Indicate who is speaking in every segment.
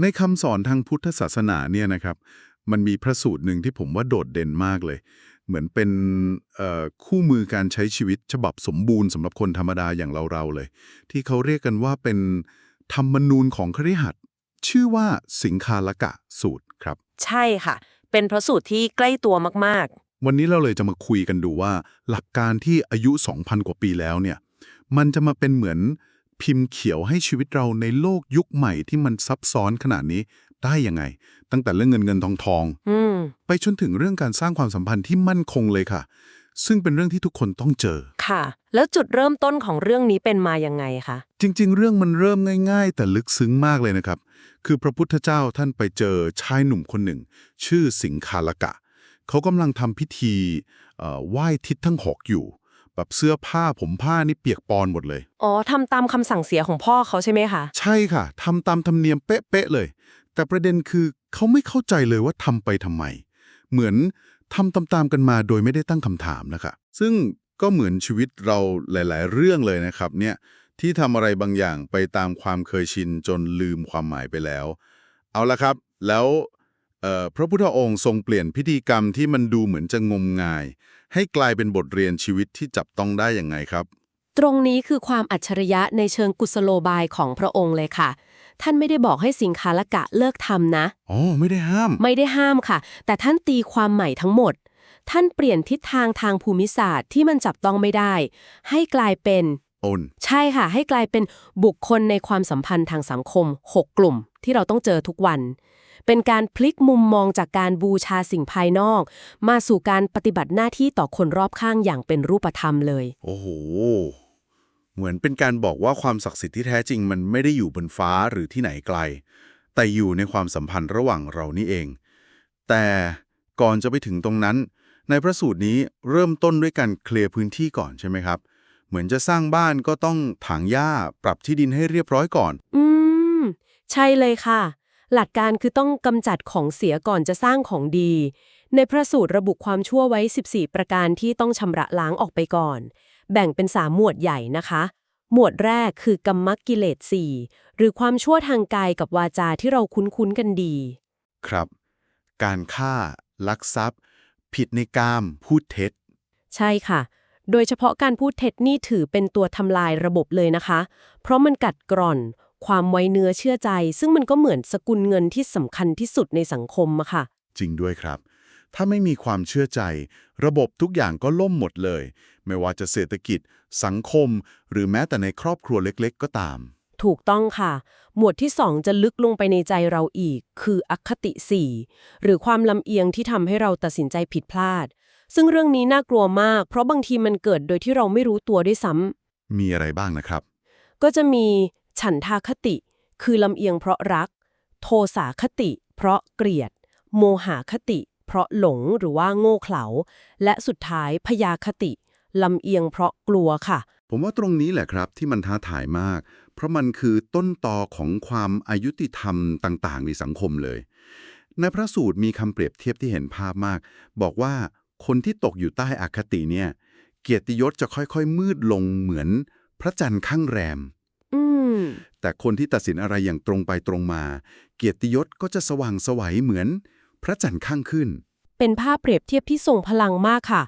Speaker 1: ในคำสอนทางพุทธศาสนาเนี่ยนะครับ มันมีพระสูตรหนึ่งที่ผมว่าโดดเด่นมากเลย เหมือนเป็นเอ่อคู่มือการใช้ชีวิตฉบับสมบูรณ์สำหรับคนธรรมดาอย่างเราๆเลย ที่เขาเรียกกันว่าเป็นธรรมนูญของคริหัสถ์ชื่อว่าสิงคาลกะสูตรครับ
Speaker 2: ใช่ค่ะ เป็นพระสูตรที่ใกล้ตัวมาก
Speaker 1: วันนี้เราเลยจะมาคุยกันดูว่า หลักการที่อายุ 2,000 กว่าปีแล้วเนี่ย มันจะมาเป็นเหมือน พิมพ์เขียวให้ชีวิตเราในโลกยุคใหม่ที่มันซับซ้อนขนาดนี้ได้ยังไง ตั้งแต่เรื่องเงินเงินทองทอง
Speaker 2: ๆอืม
Speaker 1: ไปจนถึงเรื่องการสร้างความสัมพันธ์ที่มั่นคงเลยค่ะ ซึ่งเป็นเรื่องที่ทุกคนต้องเจอ
Speaker 2: ค่ะ แล้วจุดเริ่มต้นของเรื่องนี้เป็นมายังไงคะ
Speaker 1: จริง ๆ เรื่องมันเริ่มง่าย ๆ แต่ลึกซึ้งมากเลยนะครับ คือพระพุทธเจ้าท่านไปเจอชายหนุ่มคนหนึ่ง ชื่อสิงคาลกะ เขากำลังทำพิธีเอ่อไหว้ทิศทั้งหกอยู่ แบบเสื้อผ้าผมผ้านี่เปียกปอนหมดเลย
Speaker 2: อ๋อทำตามคำสั่งเสียของพ่อเขาใช่ไหมคะ
Speaker 1: ใช่ค่ะทำตามธรรมเนียมเป๊ะๆเลย แต่ประเด็นคือเขาไม่เข้าใจเลยว่าทำไปทำไม เหมือนทำตามๆกันมาโดยไม่ได้ตั้งคำถามนะคะ ซึ่งก็เหมือนชีวิตเราหลาย ๆ เรื่องเลยนะครับเนี่ยที่ทำอะไรบางอย่างไปตามความเคยชินจนลืมความหมายไปแล้ว เอาละครับ แล้วเอ่อพระพุทธองค์ทรงเปลี่ยนพิธีกรรมที่มันดูเหมือนจะงมงาย ให้กลายเป็นบทเรียนชีวิตที่จับต้องได้ยังไงครับ
Speaker 3: ตรงนี้คือความอัจฉริยะในเชิงกุศโลบายของพระองค์เลยค่ะ ท่านไม่ได้บอกให้สิงคาลกะเลิกทำนะ
Speaker 1: อ๋อ ไม่ได้ห้าม
Speaker 3: ไม่ได้ห้ามค่ะ แต่ท่านตีความใหม่ทั้งหมด ท่านเปลี่ยนทิศทางทางภูมิศาสตร์ที่มันจับต้องไม่ได้ ให้กลายเป็น
Speaker 1: โอน
Speaker 3: ใช่ค่ะ ให้กลายเป็นบุคคลในความสัมพันธ์ทางสังคม 6 กลุ่ม ที่เราต้องเจอทุกวัน เป็นการพลิกมุมมองจากการบูชาสิ่งภายนอก มาสู่การปฏิบัติหน้าที่ต่อคนรอบข้างอย่างเป็นรูปธรรมเลย
Speaker 1: โอ้โห เหมือนเป็นการบอกว่าความศักดิ์สิทธิ์ที่แท้จริงมันไม่ได้อยู่บนฟ้าหรือที่ไหนไกล แต่อยู่ในความสัมพันธ์ระหว่างเรานี่เอง แต่ก่อนจะไปถึงตรงนั้น ในพระสูตรนี้เริ่มต้นด้วยการเคลียร์พื้นที่ก่อนใช่ไหมครับ เหมือนจะสร้างบ้านก็ต้องถางหญ้าปรับที่ดินให้เรียบร้อยก่อน
Speaker 3: อืม ใช่เลยค่ะ หลักการคือต้องกำจัดของเสียก่อนจะสร้างของดี ในพระสูตรระบุความชั่วไว้ 14 ประการที่ต้องชำระล้างออกไปก่อน แบ่งเป็นสามหมวดใหญ่นะคะ หมวดแรกคือกรรมกิเลสสี่หรือความชั่วทางกายกับวาจาที่เราคุ้นๆกันดี
Speaker 1: ครับ การฆ่า ลักทรัพย์ ผิดในกาม พูดเท็จ
Speaker 3: ใช่ค่ะโดยเฉพาะการพูดเท็จนี่ถือเป็นตัวทำลายระบบเลยนะคะ เพราะมันกัดกร่อน ความไว้เนื้อเชื่อใจ ซึ่งมันก็เหมือนสกุลเงินที่สำคัญที่สุดในสังคมอะค่ะ
Speaker 1: จริงด้วยครับ ถ้าไม่มีความเชื่อใจ ระบบทุกอย่างก็ล่มหมดเลย ไม่ว่าจะเศรษฐกิจ สังคม หรือแม้แต่ในครอบครัวเล็ก ๆ ก็ตาม
Speaker 3: ถูกต้องค่ะ หมวดที่2จะลึกลงไปในใจเราอีก คืออคติ4หรือความลำเอียงที่ทำให้เราตัดสินใจผิดพลาด ซึ่งเรื่องนี้น่ากลัวมาก เพราะบางทีมันเกิดโดยที่เราไม่รู้ตัวด้วยซ้ำ
Speaker 1: มีอะไรบ้างนะครับ
Speaker 3: ก็จะมี ฉันทาคติ คือลำเอียงเพราะรัก โทสาคติ เพราะเกลียด โมหาคติ เพราะหลงหรือว่าโง่เขลา และสุดท้ายพยาคติลำเอียงเพราะกลัวค่ะ
Speaker 1: ผมว่าตรงนี้แหละครับที่มันท้าทายมาก เพราะมันคือต้นตอของความอายุติธรรมต่าง ๆ ในสังคมเลย ในพระสูตรมีคำเปรียบเทียบที่เห็นภาพมาก บอกว่าคนที่ตกอยู่ใต้อคติเนี่ย เกียรติยศจะค่อยๆ มืดลงเหมือนพระจันทร์ข้างแร
Speaker 3: ม
Speaker 1: แต่คนที่ตัดสินอะไรอย่างตรงไปตรงมา เกียรติยศก็จะสว่างไสวัยเหมือนพระจันทร์ข้างขึ้น
Speaker 3: เป็นภาพเปรียบเทียบที่ทรงพลังมากค่ะ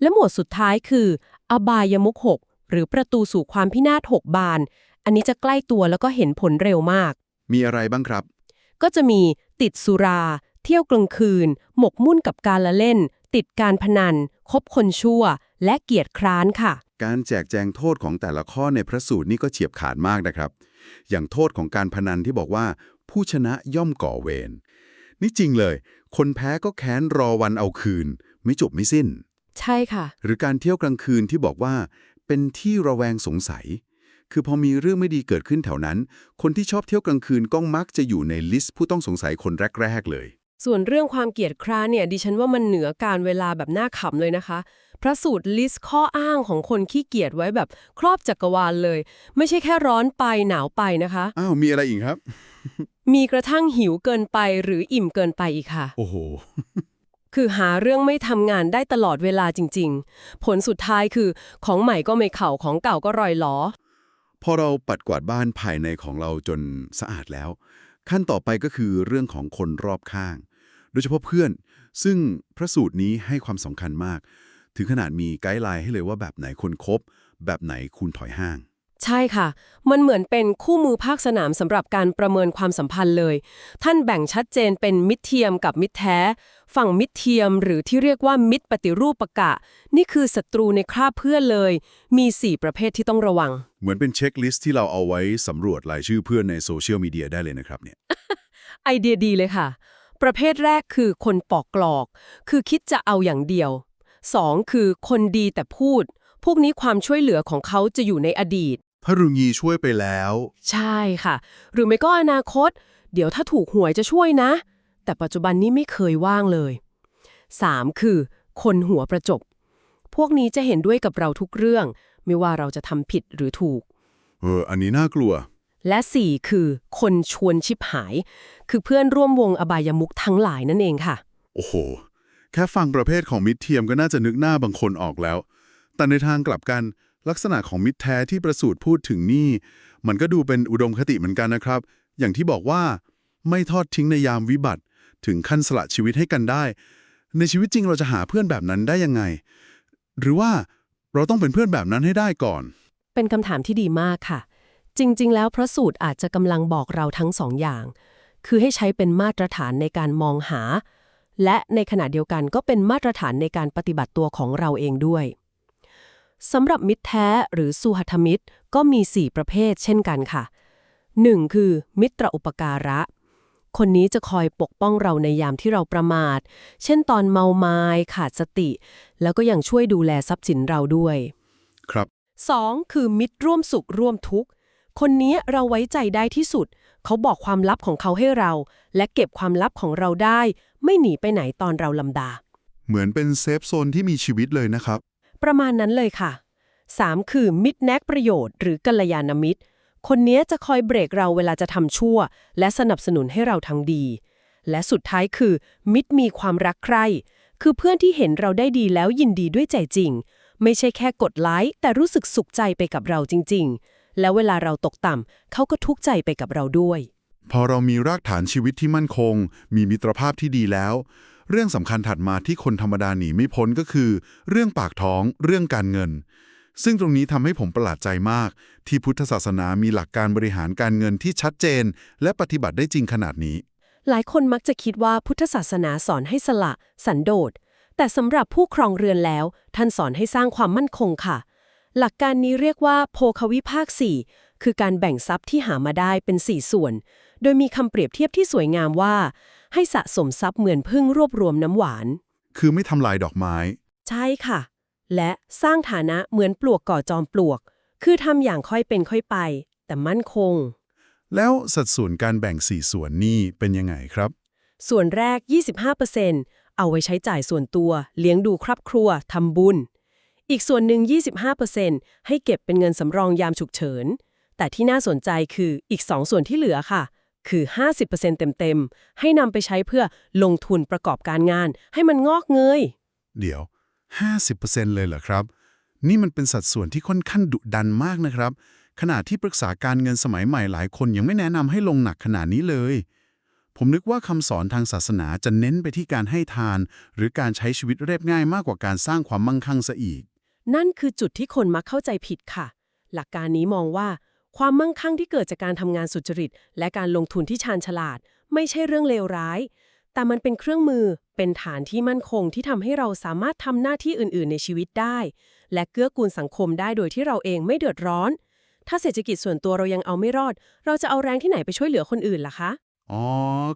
Speaker 3: และหมวดสุดท้ายคือ อบายมุขหกหรือประตูสู่ความพินาศหกบาน อันนี้จะใกล้ตัวแล้วก็เห็นผลเร็วมาก
Speaker 1: มีอะไรบ้างครับ
Speaker 3: ก็จะมีติดสุรา เที่ยวกลางคืน หมกมุ่นกับการละเล่น ติดการพนัน คบคนชั่ว และเกียรติคร้านค่ะ
Speaker 1: การแจกแจงโทษของแต่ละข้อในพระสูตรนี่ก็เฉียบขาดมากนะครับ อย่างโทษของการพนันที่บอกว่า ผู้ชนะย่อมก่อเวรนี่จริงเลย คนแพ้ก็แค้นรอวันเอาคืน ไม่จบไม่สิ้น
Speaker 3: ใช่ค่ะ
Speaker 1: หรือการเที่ยวกลางคืนที่บอกว่า เป็นที่ระแวงสงสัย คือพอมีเรื่องไม่ดีเกิดขึ้นแถวนั้น คนที่ชอบเที่ยวกลางคืนก็มักจะอยู่ในลิสต์ผู้ต้องสงสัยคนแรกๆเลย
Speaker 3: ส่วนเรื่องความเกียรติคร้านเนี่ยดิฉันว่ามันเหนือการเวลาแบบน่าขำเลยนะคะ พระสูตรลิสต์ข้ออ้างของคนขี้เกียจไว้แบบครอบจักรวาลเลย ไม่ใช่แค่ร้อนไปหนาวไปนะคะ
Speaker 1: อ้าว มีอะไรอีกครับ
Speaker 3: มีกระทั่งหิวเกินไปหรืออิ่มเกินไปอีกค่ะ
Speaker 1: โอ้โห
Speaker 3: คือหาเรื่องไม่ทำงานได้ตลอดเวลาจริง ๆ ผลสุดท้ายคือของใหม่ก็ไม่เข่าของเก่าก็รอยล้อ
Speaker 1: พอเราปัดกวาดบ้านภายในของเราจนสะอาดแล้ว ขั้นต่อไปก็คือเรื่องของคนรอบข้าง โดยเฉพาะเพื่อน ซึ่งพระสูตรนี้ให้ความสำคัญมาก ถึงขนาดมีไกด์ไลน์ให้เลยว่าแบบไหนควรคบแบบไหนคุณถอยห่าง
Speaker 3: ใช่ค่ะ มันเหมือนเป็นคู่มือภาคสนามสำหรับการประเมินความสัมพันธ์เลย ท่านแบ่งชัดเจนเป็นมิตรเทียมกับมิตรแท้ ฝั่งมิตรเทียมหรือที่เรียกว่ามิตรปฏิรูปกะ นี่คือศัตรูในคราบเพื่อนเลย มี 4 ประเภทที่ต้องระวัง
Speaker 1: เหมือนเป็นเช็คลิสต์ที่เราเอาไว้สำรวจรายชื่อเพื่อนในโซเชียลมีเดียได้เลยนะครับเนี่ย
Speaker 3: ไอเดียดีเลยค่ะ ประเภทแรกคือคนปอกกลอก คือคิดจะเอาอย่างเดียว 2. คือคนดีแต่พูด พวกนี้ความช่วยเหลือของเขาจะอยู่ในอดีต
Speaker 1: พระรุงีช่วยไปแล้ว
Speaker 3: ใช่ค่ะ หรือไม่ก็อนาคต เดี๋ยวถ้าถูกหวยจะช่วยนะ แต่ปัจจุบันนี้ไม่เคยว่างเลย 3. คือ คนหัวประจบ พวกนี้จะเห็นด้วยกับเราทุกเรื่อง ไม่ว่าเราจะทำผิดหรือถูก
Speaker 1: เออ อันนี้น่ากลัว
Speaker 3: และ 4 คือ คนชวนชิบหาย คือเพื่อนร่วมวงอบายมุกทั้งหลายนั่นเองค่ะ
Speaker 1: โอ้โห แค่ฟังประเภทของมิตรเทียมก็น่าจะนึกหน้าบางคนออกแล้ว แต่ในทางกลับกันลักษณะของมิตรแท้ที่ประสูตรพูดถึงนี่ มันก็ดูเป็นอุดมคติเหมือนกันนะครับ อย่างที่บอกว่า ไม่ทอดทิ้งในยามวิบัติ ถึงขั้นสละชีวิตให้กันได้ ในชีวิตจริงเราจะหาเพื่อนแบบนั้นได้ยังไง หรือว่าเราต้องเป็นเพื่อนแบบนั้นให้ได้ก่อน
Speaker 3: เป็นคำถามที่ดีมากค่ะ จริง ๆ แล้วพระสูตรอาจจะกำลังบอกเราทั้งสองอย่าง คือให้ใช้เป็นมาตรฐานในการมองหา และในขณะเดียวกันก็เป็นมาตรฐานในการปฏิบัติตัวของเราเองด้วยสำหรับมิตรแท้หรือสุหัตมิตรก็มี 4 ประเภทเช่นกันค่ะ 1. คือ มิตรอุปการะ คนนี้จะคอยปกป้องเราในยามที่เราประมาท เช่นตอนเมาไม้ขาดสติ แล้วก็ยังช่วยดูแลทรัพย์สินเราด้วย
Speaker 1: ครับ
Speaker 3: 2. คือมิตรร่วมสุขร่วมทุกข์ คนนี้เราไว้ใจได้ที่สุด เขาบอกความลับของเขาให้เรา และเก็บความลับของเราได้ ไม่หนีไปไหนตอนเราลำดา
Speaker 1: เหมือนเป็นเซฟโซนที่มีชีวิตเลยนะครับ
Speaker 3: ประมาณนั้นเลยค่ะ 3. คือมิตรแนกประโยชน์หรือกัลยาณมิตร คนนี้จะคอยเบรกเราเวลาจะทำชั่ว และสนับสนุนให้เราทั้งดี และสุดท้ายคือ มิตรมีความรักใคร่คือเพื่อนที่เห็นเราได้ดีแล้วยินดีด้วยใจจริง ไม่ใช่แค่กดไลค์แต่รู้สึกสุขใจไปกับเราจริง ๆ แล้วเวลาเราตกต่ำเขาก็ทุกข์ใจไปกับเราด้วย
Speaker 1: พอเรามีรากฐานชีวิตที่มั่นคง มีมิตรภาพที่ดีแล้ว เรื่องสำคัญถัดมาที่คนธรรมดาหนีไม่พ้นก็คือ เรื่องปากท้อง เรื่องการเงิน ซึ่งตรงนี้ทำให้ผมประหลาดใจมาก ที่พุทธศาสนามีหลักการบริหารการเงินที่ชัดเจน และปฏิบัติได้จริงขนาดนี้
Speaker 3: หลายคนมักจะคิดว่าพุทธศาสนาสอนให้สละ สันโดษแต่สำหรับผู้ครองเรือนแล้ว ท่านสอนให้สร้างความมั่นคงค่ะ หลักการนี้เรียกว่าโภควิภาค 4 คือการแบ่งทรัพย์ที่หามาได้เป็น 4 ส่วน โดยมีคำเปรียบเทียบที่สวยงามว่า ให้สะสมทรัพย์เหมือนพึ่งรวบรวมน้ำหวาน
Speaker 1: คือไม่ทำลายดอกไม้
Speaker 3: ใช่ค่ะ และสร้างฐานะเหมือนปลวกก่อจอมปลวก คือทำอย่างค่อยเป็นค่อยไป แต่มั่นคง
Speaker 1: แล้วสัดส่วนการแบ่งสี่ส่วนนี่เป็นยังไงครับ
Speaker 3: ส่วนแรก 25%เอาไว้ใช้จ่ายส่วนตัว เลี้ยงดูครอบครัวทำบุญ อีกส่วนหนึ่ง 25%ให้เก็บเป็นเงินสำรองยามฉุกเฉิน แต่ที่น่าสนใจคืออีก 2 ส่วนที่เหลือค่ะ คือ 50%เต็มๆ ให้นำไปใช้เพื่อลงทุนประกอบการงาน ให้มันงอกเงย
Speaker 1: เดี๋ยว 50%เลยเหรอครับ นี่มันเป็นสัดส่วนที่ค่อนข้างดุดันมากนะครับ ขณะที่ปรึกษาการเงินสมัยใหม่หลายคนยังไม่แนะนำให้ลงหนักขนาดนี้เลย ผมนึกว่าคำสอนทางศาสนาจะเน้นไปที่การให้ทาน หรือการใช้ชีวิตเรียบง่ายมากกว่าการสร้างความมั่งคั่งซะอีก
Speaker 3: นั่นคือจุดที่คนมักเข้าใจผิดค่ะ หลักการนี้มองว่า ความมั่งคั่งที่เกิดจากการทำงานสุจริต และการลงทุนที่ชาญฉลาด ไม่ใช่เรื่องเลวร้าย แต่มันเป็นเครื่องมือ เป็นฐานที่มั่นคงที่ทำให้เราสามารถทำหน้าที่อื่น ๆ ในชีวิตได้ และเกื้อกูลสังคมได้โดยที่เราเองไม่เดือดร้อน ถ้าเศรษฐกิจส่วนตัวเรายังเอาไม่รอด เราจะเอาแรงที่ไหนไปช่วยเหลือคนอื่นล่ะคะ
Speaker 1: อ๋อ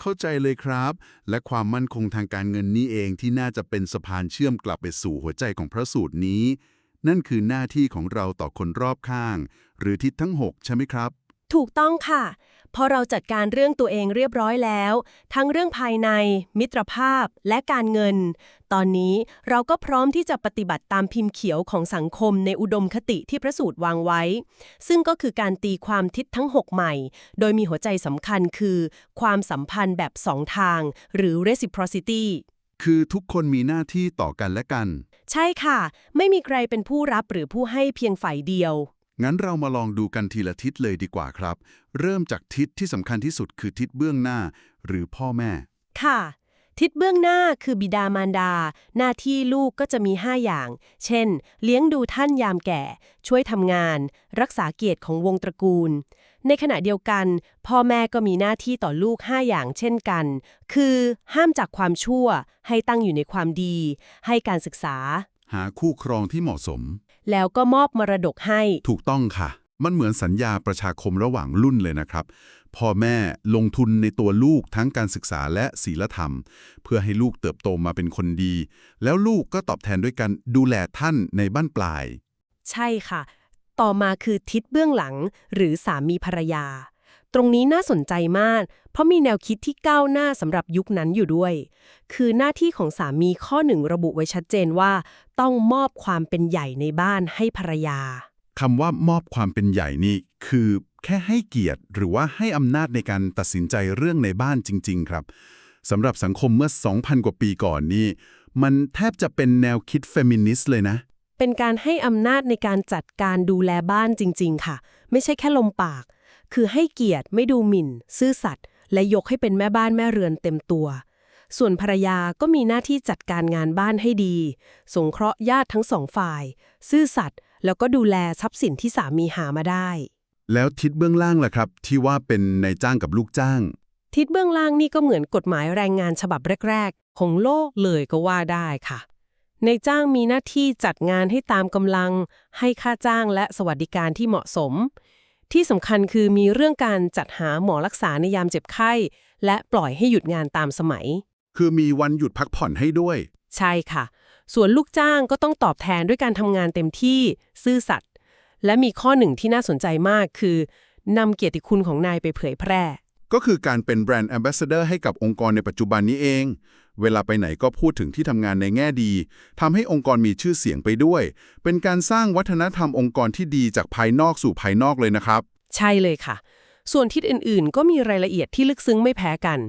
Speaker 1: เข้าใจเลยครับ และความมั่นคงทางการเงินนี่เองที่น่าจะเป็นสะพานเชื่อมกลับไปสู่หัวใจของพระสูตรนี้ นั่นคือหน้าที่ของเราต่อคนรอบข้าง หรือทิศทั้ง 6 ใช่ไหมครับ
Speaker 3: ถูกต้องค่ะ พอเราจัดการเรื่องตัวเองเรียบร้อยแล้ว ทั้งเรื่องภายใน มิตรภาพและการเงิน ตอนนี้เราก็พร้อมที่จะปฏิบัติตามพิมพ์เขียวของสังคมในอุดมคติที่พระสูตรวางไว้ ซึ่งก็คือการตีความทิศทั้ง 6 ใหม่ โดยมีหัวใจสำคัญคือ ความสัมพันธ์แบบสองทาง หรือ reciprocity
Speaker 1: คือทุกคนมีหน้าที่ต่อกันและกัน
Speaker 3: ใช่ค่ะ ไม่มีใครเป็นผู้รับหรือผู้ให้เพียงฝ่ายเดียว
Speaker 1: งั้นเรามาลองดูกันทีละทิศเลยดีกว่าครับ เริ่มจากทิศที่สำคัญที่สุดคือทิศเบื้องหน้า หรือพ่อแม่
Speaker 3: ค่ะ ทิศเบื้องหน้าคือบิดามารดา หน้าที่ลูกก็จะมี 5 อย่าง เช่น เลี้ยงดูท่านยามแก่ ช่วยทำงาน รักษาเกียรติของวงตระกูล ในขณะเดียวกัน พ่อแม่ก็มีหน้าที่ต่อลูก 5 อย่างเช่นกัน คือห้ามจากความชั่ว ให้ตั้งอยู่ในความดี ให้การศึกษา
Speaker 1: หาคู่ครองที่เหมาะสม
Speaker 3: แล้วก็มอบมรดกให้
Speaker 1: ถูกต้องค่ะ มันเหมือนสัญญาประชาคมระหว่างรุ่นเลยนะครับ พ่อแม่ลงทุนในตัวลูกทั้งการศึกษาและศีลธรรม เพื่อให้ลูกเติบโตมาเป็นคนดี แล้วลูกก็ตอบแทนด้วยการดูแลท่านในบ้านปลาย
Speaker 3: ใช่ค่ะ ต่อมาคือทิศเบื้องหลัง หรือสามีภรรยา ตรงนี้น่าสนใจมาก เพราะมีแนวคิดที่ก้าวหน้าสำหรับยุคนั้นอยู่ด้วย คือหน้าที่ของสามีข้อหนึ่งระบุไว้ชัดเจนว่า ต้องมอบความเป็นใหญ่ในบ้านให้ภรรยา
Speaker 1: คำว่ามอบความเป็นใหญ่นี่คือแค่ให้เกียรติหรือว่าให้อำนาจในการตัดสินใจเรื่องในบ้านจริง ๆ ครับสำหรับสังคมเมื่อ 2,000 กว่าปีก่อนนี่ มันแทบจะเป็นแนวคิดเฟมินิสต์เลยนะ
Speaker 3: เป็นการให้อำนาจในการจัดการดูแลบ้านจริง ๆ ค่ะ ไม่ใช่แค่ลมปาก คือให้เกียรติไม่ดูหมิ่น ซื่อสัตย์และยกให้เป็นแม่บ้านแม่เรือนเต็มตัว ส่วนภรรยาก็มีหน้าที่จัดการงานบ้านให้ดี สงเคราะห์ญาติทั้งสองฝ่าย ซื่อสัตย์แล้วก็ดูแลทรัพย์สินที่สามีหามาได้
Speaker 1: แล้วทิศเบื้องล่างล่ะครับ ที่ว่าเป็นนายจ้างกับลูกจ้าง
Speaker 3: ทิศเบื้องล่างนี่ก็เหมือนกฎหมายแรงงานฉบับแรก ๆ ของโลกเลยก็ว่าได้ค่ะ ในจ้างมีหน้าที่จัดงานให้ตามกำลัง ให้ค่าจ้างและสวัสดิการที่เหมาะสม ที่สำคัญคือมีเรื่องการจัดหาหมอรักษาในยามเจ็บไข้ และปล่อยให้หยุดงานตามสมัย
Speaker 1: คือมีวันหยุดพักผ่อนให้ด้วย
Speaker 3: ใช่ค่ะ ส่วนลูกจ้างก็ต้องตอบแทนด้วยการทำงานเต็มที่ ซื่อสัตย์และมีข้อหนึ่งที่น่าสนใจมากคือนำเกียรติคุณของนายไปเผยแพร่
Speaker 1: ก็คือการเป็นแบรนด์แอมบ s สเดอร์ให้กับองค์กรในปัจจุบันนี้เอง เวลาไปไหนก็พูดถึงที่ทำงานในแง่ดีทำให้องค์กรมีชื่อเสียงไปด้วย เป็นการสร้างวัฒนธรรมองค์กรที่ดีจากภายนอกสู่ภายนอกเลยนะครับ
Speaker 3: ใช่เลยค่ะ ส่วนทิศอื่นๆ ก็มีรายละเอียดที่ลึกซึ้งไม่แพ้กัน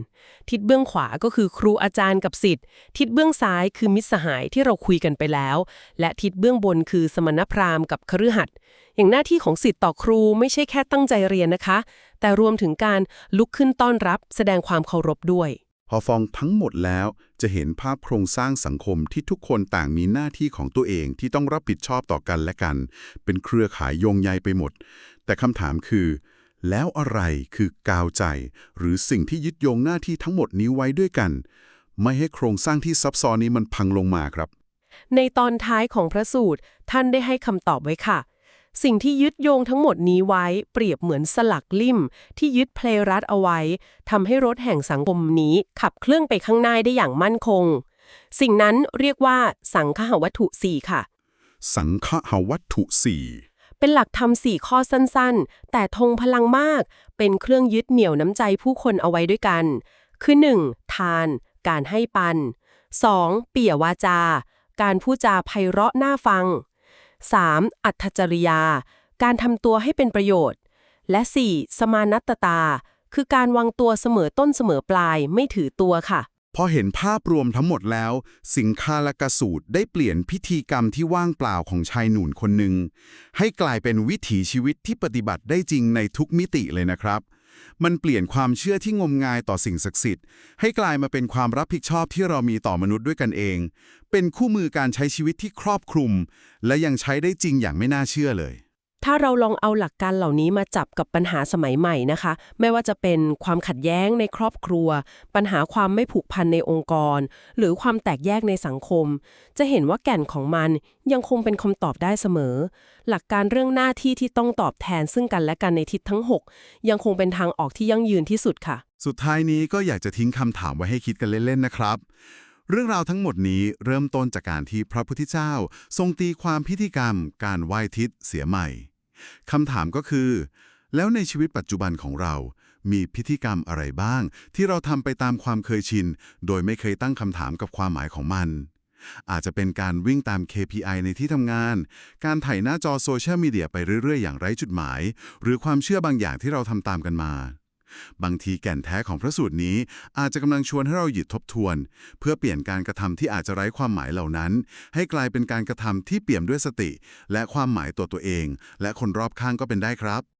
Speaker 3: ทิศเบื้องขวาก็คือครูอาจารย์กับศิษย์ทิศเบื้องซ้ายคือมิตรสหายที่เราคุยกันไปแล้ว และทิศเบื้องบนคือสมณพราหมณ์กับคฤหัสถ์อย่างหน้าที่ของศิษย์ต่อครูไม่ใช่แค่ตั้งใจเรียนนะคะ แต่รวมถึงการลุกขึ้นต้อนรับ แสดงความเคารพด้วย
Speaker 1: พอฟังทั้งหมดแล้วจะเห็นภาพโครงสร้างสังคมที่ทุกคนต่างมีหน้าที่ของตัวเองที่ต้องรับผิดชอบต่อกันและกัน เป็นเครือข่ายโยงใยไปหมด แต่คำถามคือ แล้วอะไรคือกาวใจ หรือสิ่งที่ยึดโยงหน้าที่ทั้งหมดนี้ไว้ด้วยกัน ไม่ให้โครงสร้างที่ซับซ้อนนี้มันพังลงมาครับ
Speaker 3: ในตอนท้ายของพระสูตรท่านได้ให้คำตอบไว้ค่ะ สิ่งที่ยึดโยงทั้งหมดนี้ไว้เปรียบเหมือนสลักลิ่ม ที่ยึดเพลรัดเอาไว้ทำให้รถแห่งสังคมนี้ขับเคลื่อนไปข้างหน้าได้อย่างมั่นคง สิ่งนั้นเรียกว่าสังคหวัตถุสี่ค่ะ
Speaker 1: สังฆหวัตถุสี่
Speaker 3: เป็นหลักธรรมสี่ข้อสั้นๆ แต่ทงพลังมาก เป็นเครื่องยึดเหนี่ยวน้ำใจผู้คนเอาไว้ด้วยกัน คือ 1. ทาน การให้ปัน 2. เปี่ยวาจา การพูดจาไพเราะน่าฟัง 3. อัตจริยา การทำตัวให้เป็นประโยชน์ และ 4. สมานัตตา คือการวางตัวเสมอต้นเสมอปลายไม่ถือตัวค่ะ
Speaker 1: พอเห็นภาพรวมทั้งหมดแล้ว สิงคาลกสูตรได้เปลี่ยนพิธีกรรมที่ว่างเปล่าของชายหนุ่มคนหนึ่งให้กลายเป็นวิถีชีวิตที่ปฏิบัติได้จริงในทุกมิติเลยนะครับ มันเปลี่ยนความเชื่อที่งมงายต่อสิ่งศักดิ์สิทธิ์ให้กลายมาเป็นความรับผิดชอบที่เรามีต่อมนุษย์ด้วยกันเอง เป็นคู่มือการใช้ชีวิตที่ครอบคลุม และยังใช้ได้จริงอย่างไม่น่าเชื่อเลย
Speaker 3: ถ้าเราลองเอาหลักการเหล่านี้มาจับกับปัญหาสมัยใหม่นะคะ ไม่ว่าจะเป็นความขัดแย้งในครอบครัว ปัญหาความไม่ผูกพันในองค์กร หรือความแตกแยกในสังคม จะเห็นว่าแก่นของมันยังคงเป็นคำตอบได้เสมอ หลักการเรื่องหน้าที่ที่ต้องตอบแทนซึ่งกันและกันในทิศทั้ง 6 ยังคงเป็นทางออกที่ยั่งยืนที่สุดค่ะ
Speaker 1: สุดท้ายนี้ก็อยากจะทิ้งคำถามไว้ให้คิดกันเล่นๆนะครับ เรื่องราวทั้งหมดนี้เริ่มต้นจากการที่พระพุทธเจ้า ทรงตีความพิธีกรรม การไหว้ทิศเสียใหม่คำถามก็คือ แล้วในชีวิตปัจจุบันของเรา มีพิธีกรรมอะไรบ้าง ที่เราทำไปตามความเคยชิน โดยไม่เคยตั้งคำถามกับความหมายของมัน อาจจะเป็นการวิ่งตาม KPI ในที่ทำงาน การถ่ายหน้าจอโซเชียลมีเดียไปเรื่อยๆ อย่างไร้จุดหมาย หรือความเชื่อบางอย่างที่เราทำตามกันมา บางทีแก่นแท้ของพระสูตรนี้อาจจะกำลังชวนให้เราหยุดทบทวน เพื่อเปลี่ยนการกระทำที่อาจจะไร้ความหมายเหล่านั้น ให้กลายเป็นการกระทำที่เปี่ยมด้วยสติ และความหมายตัวตัวเอง และคนรอบข้างก็เป็นได้ครับ